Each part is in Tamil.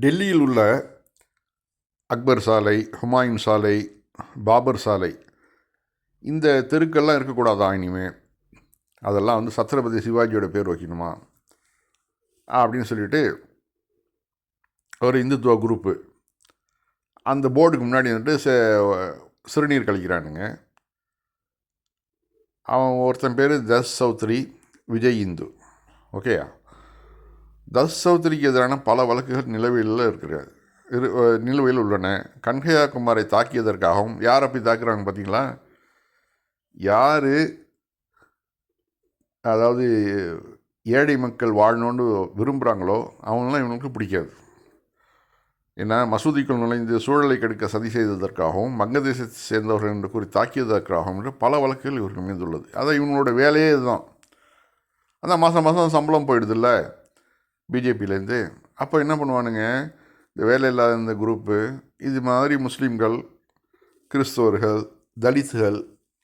டெல்லியில் உள்ள அக்பர் சாலை ஹுமாயூன் சாலை பாபர் சாலை இந்த தெருக்கள்லாம் இருக்கக்கூடாதா இனிமே? அதெல்லாம் வந்து சத்ரபதி சிவாஜியோட பேர் வைக்கணுமா? அப்படின்னு சொல்லிட்டு ஒரு இந்துத்துவ குரூப்பு. அந்த போர்டுக்கு முன்னாடி வந்துட்டு ச- சிறுநீர் கழிக்கிறானுங்க. அவன் ஒருத்தன் பேர் தஸ் சௌத்ரி விஜய் இந்து. ஓகேயா? தஸ் சௌத்ரிக்கு எதிரான பல வழக்குகள் நிலவையில் இருக்கிறது. இரு நிலுவையில் உள்ளன. கன்ஹையா குமாரை தாக்கியதற்காகவும் யார் அப்படி தாக்குறாங்க பார்த்தீங்களா? யார்? அதாவது ஏழை மக்கள் வாழணும்னு விரும்புகிறாங்களோ அவங்களாம் இவங்களுக்கு பிடிக்காது. ஏன்னா மசூதிக்குள் நுழைந்து சூழலை கெடுக்க சதி செய்ததற்காகவும் வங்கதேசத்தை சேர்ந்தவர்கள் என்று கூறி தாக்கியதற்காகவும் என்று பல வழக்குகள் இவர்கள் அமைந்துள்ளது அதான் இவங்களோட வேலையே இதுதான். அதான் மாதம் மாதம் சம்பளம் போயிடுதுல்ல. பிஜேபியிலேருந்து. அப்போ என்ன பண்ணுவானுங்க? இந்த வேலை இல்லாத இந்த குரூப்பு இது மாதிரி முஸ்லீம்கள் கிறிஸ்தவர்கள் தலித்துகள்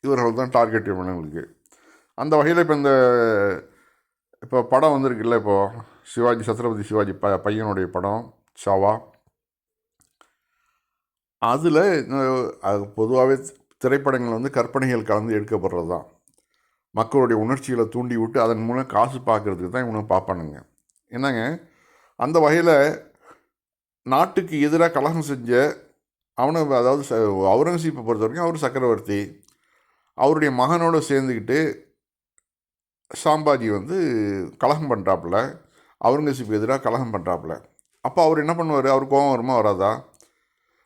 இவர்கள் தான் டார்கெட் இவனுங்களுக்கு அந்த வகையில் இப்போ இந்த இப்போ படம் வந்திருக்குல்ல இப்போது சிவாஜி சத்ரபதி சிவாஜி ப பையனுடைய படம் ஷாவா அதில் பொதுவாகவே திரைப்படங்கள் வந்து கற்பனைகள் கலந்து எடுக்கப்படுறது தான். மக்களுடைய உணர்ச்சிகளை தூண்டி விட்டு அதன் மூலம் காசு பார்க்குறதுக்கு தான் இவங்க பார்ப்பானுங்க. என்னங்க? அந்த வகையில் நாட்டுக்கு எதிராக கலகம் செஞ்ச அவனை அதாவது ச- அவுரங்கசீப்பை பொறுத்த வரைக்கும் அவர் சக்கரவர்த்தி. அவருடைய மகனோடு சேர்ந்துக்கிட்டு சாம்பாஜி வந்து கலகம் பண்ணுறாப்புல அவுரங்கசீப்புக்கு எதிராக கலகம் பண்ணுறாப்புல அப்போ அவர் என்ன பண்ணுவார்? அவர் கோபம் வருமா? வராதா?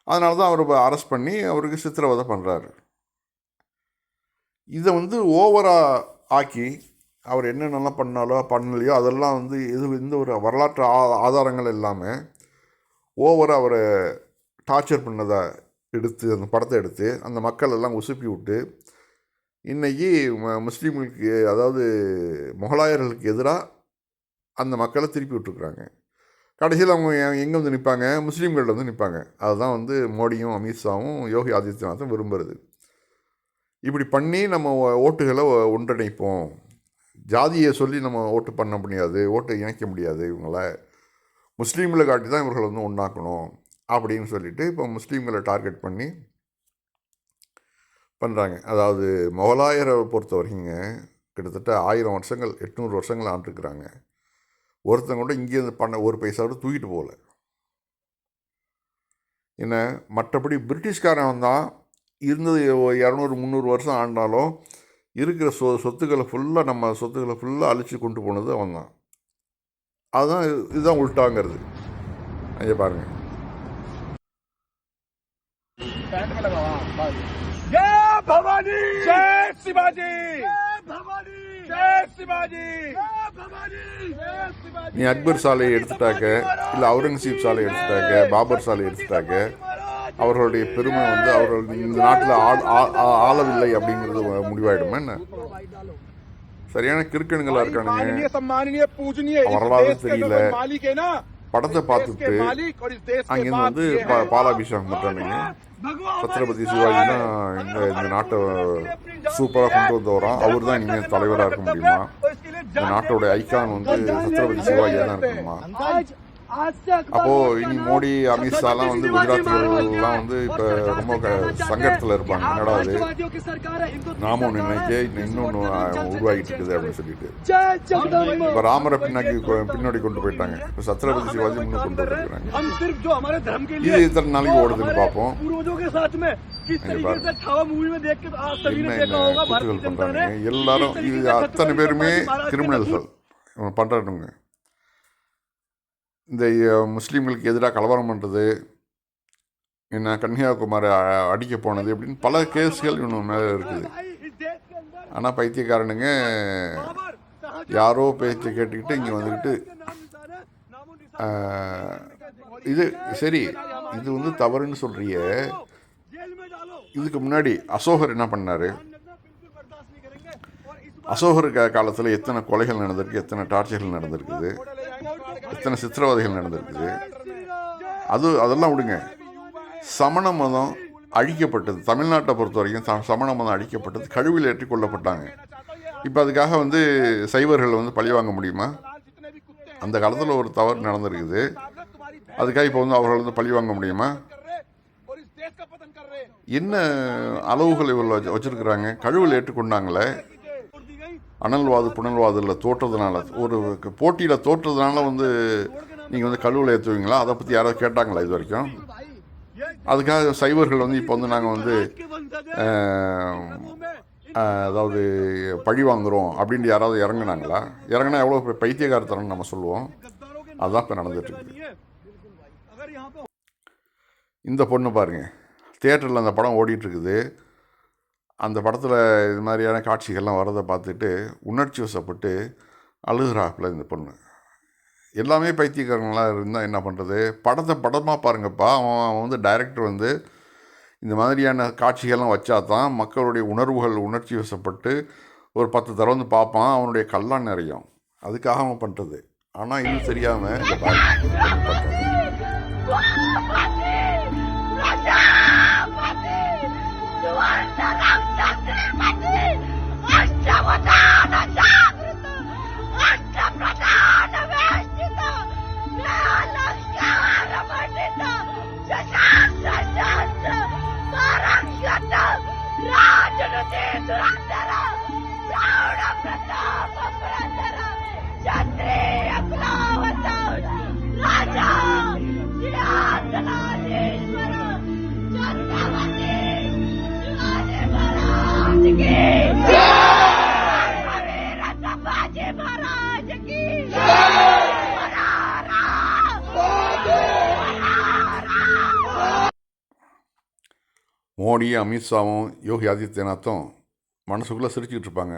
அதனால தான் அவர் அரெஸ்ட் பண்ணி அவருக்கு சித்திரவதை பண்ணுறாரு இதை வந்து ஓவராக ஆக்கி அவர் என்னென்னலாம் பண்ணாலோ பண்ணலையோ அதெல்லாம் வந்து இது இந்த ஒரு வரலாற்று ஆ- ஆதாரங்கள் இல்லாமல் ஓவராக அவரை டார்ச்சர் பண்ணதை எடுத்து அந்த படத்தை எடுத்து அந்த மக்கள் எல்லாம் உசுப்பி விட்டு இன்றைக்கி ம- முஸ்லீம்களுக்கு அதாவது முகலாயர்களுக்கு எதிராக அந்த மக்களை திருப்பி விட்டுருக்குறாங்க. கடைசியில் அவங்க எங்கே வந்து நிற்பாங்க? முஸ்லீம்கள்ட்ட வந்து நிற்பாங்க. அதுதான் வந்து மோடியும் அமித்ஷாவும் யோகி ஆதித்யநாத்தும் விரும்புறது. இப்படி பண்ணி நம்ம ஓட்டுகளை ஒன்றிணைப்போம். ஜாதியை சொல்லி நம்ம ஓட்டு பண்ண முடியாது ஓட்டை இணைக்க முடியாது இவங்கள முஸ்லீம்களை காட்டி தான் இவர்களை வந்து ஒன்றாக்கணும் அப்படின்னு சொல்லிட்டு இப்போ முஸ்லீம்களை டார்கெட் பண்ணி பண்ணுறாங்க அதாவது முகலாயரை பொறுத்த வரைக்குங்க கிட்டத்தட்ட ஆயிரம் வருஷங்கள் எட்நூறு வருஷங்கள் ஆண்டுருக்குறாங்க. ஒருத்தங்க கூட இங்கேருந்து பண்ண ஒரு பைசா கூட தூக்கிட்டு போகல. என்ன மற்றபடி பிரிட்டிஷ்காரன் வந்தால் இருந்தது இரநூறு முந்நூறு வருஷம் ஆண்டாலும் இருக்கிற சொ சொத்துக்களை ஃபுல்லாக நம்ம சொத்துக்களை ஃபுல்லாக அழித்து கொண்டு போனது அவன் தான் அதுதான் இதுதான் உள்டாங்கிறது. அங்கே பாருங்கள் நீ அக்பர் சாலையை எடுத்துட்டாக்க இல்லை அவுரங்கசீப் சாலையை எடுத்துட்டாக்க பாபர் சாலையை எடுத்துட்டாக்க அவர்களுடைய பெருமை வந்து அவர்கள் இந்த நாட்டில் ஆளவில்லை அப்படிங்கிறது முடிவாயிடுமா. என்ன? சரியான கிறுக்கணுங்களா இருக்கானுங்க. வரலாறு தெரியல. படத்தை பார்த்துட்டு அங்கேருந்து வந்து பாலாபிஷேகம் பண்ணுறானுங்க சத்ரபதி சிவாஜி தான் இந்த இந்த நாட்டை சூப்பராக கொண்டு வந்தவரான் அவர் தான் இனிமேல் தலைவராக இருக்க முடியுமா? இந்த நாட்டோட ஐக்கான் வந்து சத்ரபதி சிவாஜியாக தான் இருக்கணுமா அப்போ இனி மோடி அமித்ஷா எல்லாம் வந்து குஜராத்திலாம் வந்து இப்ப ரொம்ப சங்கடத்துல இருப்பாங்க. என்னடா அது? நாம ஒன்று நினைக்க இன்னொன்னு உருவாகிட்டு இருக்குது அப்படின்னு சொல்லிட்டு. இப்ப ராமரை பின்னாடி பின்னாடி கொண்டு போயிட்டாங்க. இப்ப சத்ரபதி சிவாஜி முன்னு கொண்டு போயிருக்காங்க இது இத்தனை நாளைக்கு ஓடுதுன்னு பார்ப்போம். என்ன பண்றாங்க எல்லாரும் இது அத்தனை பேருமே கிரிமினல்கள். பண்றாங்க இந்த முஸ்லீம்களுக்கு எதிராக கலவரம் பண்ணுறது என்ன கன்னியாகுமரி அடிக்க போனது அப்படின்னு பல கேஸ்கள் இன்னும் மேலே இருக்குது. ஆனால் பைத்தியக்காரனுங்க யாரோ பேச்சு கேட்டுக்கிட்டு இங்கே வந்துக்கிட்டு இது சரி இது வந்து தவறுன்னு சொல்கிறிய இதுக்கு முன்னாடி அசோகர் என்ன பண்ணார்? அசோகர் காலத்தில் எத்தனை கொலைகள் நடந்திருக்கு எத்தனை டார்ச்சர்கள் நடந்திருக்குது? இத்தனை சித்திரவதைகள் நடந்திருக்குது. அது அதெல்லாம் விடுங்க. சமண மதம் அழிக்கப்பட்டது. தமிழ்நாட்டை பொறுத்த வரைக்கும் சமண மதம் அழிக்கப்பட்டது. கழுவில் ஏற்றி கொள்ளப்பட்டாங்க இப்போ அதுக்காக வந்து சைவர்கள் வந்து பழிவாங்க முடியுமா? அந்த காலத்தில் ஒரு தவறு நடந்திருக்குது. அதுக்காக இப்போ வந்து அவர்கள் வந்து பழிவாங்க முடியுமா? என்ன அளவுகள் இவ்வளோ வச்சிருக்கிறாங்க? கழுவில் ஏற்றுக்கொண்டாங்களே அனல்வாது புனல்வாதில் தோற்றதுனால ஒரு போட்டியில் தோற்றதுனால வந்து நீங்கள் வந்து கழுவில் ஏற்றுவீங்களா அதை பற்றி யாராவது கேட்டாங்களா இது வரைக்கும்? அதுக்காக சைவர்கள் வந்து இப்போ வந்து நாங்கள் வந்து அதாவது பழி வாங்குகிறோம் அப்படின்ட்டு யாராவது இறங்குனாங்களா? இறங்கினா எவ்வளோ பைத்தியகாரத்தனம் நம்ம சொல்லுவோம். அதுதான் இப்போ நடந்துகிட்ருக்குது இந்த பொண்ணு பாருங்கள் தேட்டரில் அந்த படம் ஓடிட்டுருக்குது. அந்த படத்தில் இது மாதிரியான காட்சிகள்லாம் வரதை பார்த்துட்டு உணர்ச்சி வசப்பட்டு அழுகிறாப்பில் இந்த பொண்ணு. எல்லாமே பைத்தியக்காரங்களாக இருந்தால் என்ன பண்ணுறது படத்தை படமாக பாருங்கப்பா. அவன் அவன் வந்து டைரக்டர் வந்து இந்த மாதிரியான காட்சிகள்லாம் வச்சா தான் மக்களுடைய உணர்வுகள் உணர்ச்சி வசப்பட்டு ஒரு பத்து தடவை வந்து பார்ப்பான். அவனுடைய கல்லான் நிறையும். அதுக்காக அவன் பண்ணுறது ஆனால் இன்னும் தெரியாமல் இந்த பண்ணுறது மோடி அமித்ஷாவும் யோகி ஆதித்யநாத்தும் மனசுக்குள்ளே சிரிச்சுக்கிட்டு இருப்பாங்க.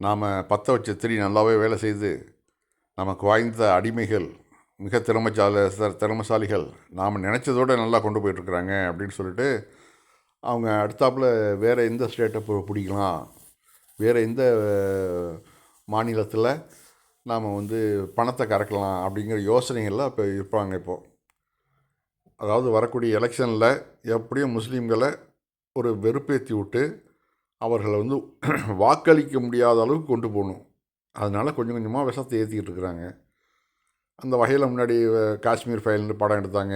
நாம் பற்ற வச்ச திரி நல்லாவே வேலை செய்து நமக்கு வாய்ந்த அடிமைகள் மிக திறமைசால ச- திறமைசாலிகள் நாம் நினச்சதோட நல்லா கொண்டு போயிட்டுருக்குறாங்க அப்படின்னு சொல்லிட்டு அவங்க அடுத்தாப்புல வேறு எந்த ஸ்டேட்டை பிடிக்கலாம் வேறு எந்த மாநிலத்தில் நாம் வந்து பணத்தை கறக்கலாம் அப்படிங்கிற யோசனைகள்லாம் இப்போ இருப்பாங்க இப்போது அதாவது வரக்கூடிய எலெக்ஷனில் எப்படியும் முஸ்லீம்களை ஒரு வெறுப்பேற்றி விட்டு அவர்களை வந்து வாக்களிக்க முடியாத அளவுக்கு கொண்டு போகணும். அதனால் கொஞ்சம் கொஞ்சமாக விஷத்தை ஏற்றிக்கிட்டு இருக்கிறாங்க. அந்த வகையில் முன்னாடி காஷ்மீர் ஃபைல்னு படம் எடுத்தாங்க.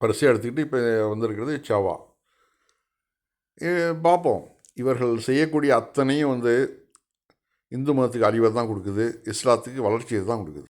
வரிசையாக எடுத்துக்கிட்டு இப்போ வந்திருக்கிறது சாவா. பார்ப்போம் இவர்கள் செய்யக்கூடிய அத்தனையும் வந்து இந்து மதத்துக்கு அழிவை தான் கொடுக்குது. இஸ்லாத்துக்கு வளர்ச்சியை தான் கொடுக்குது.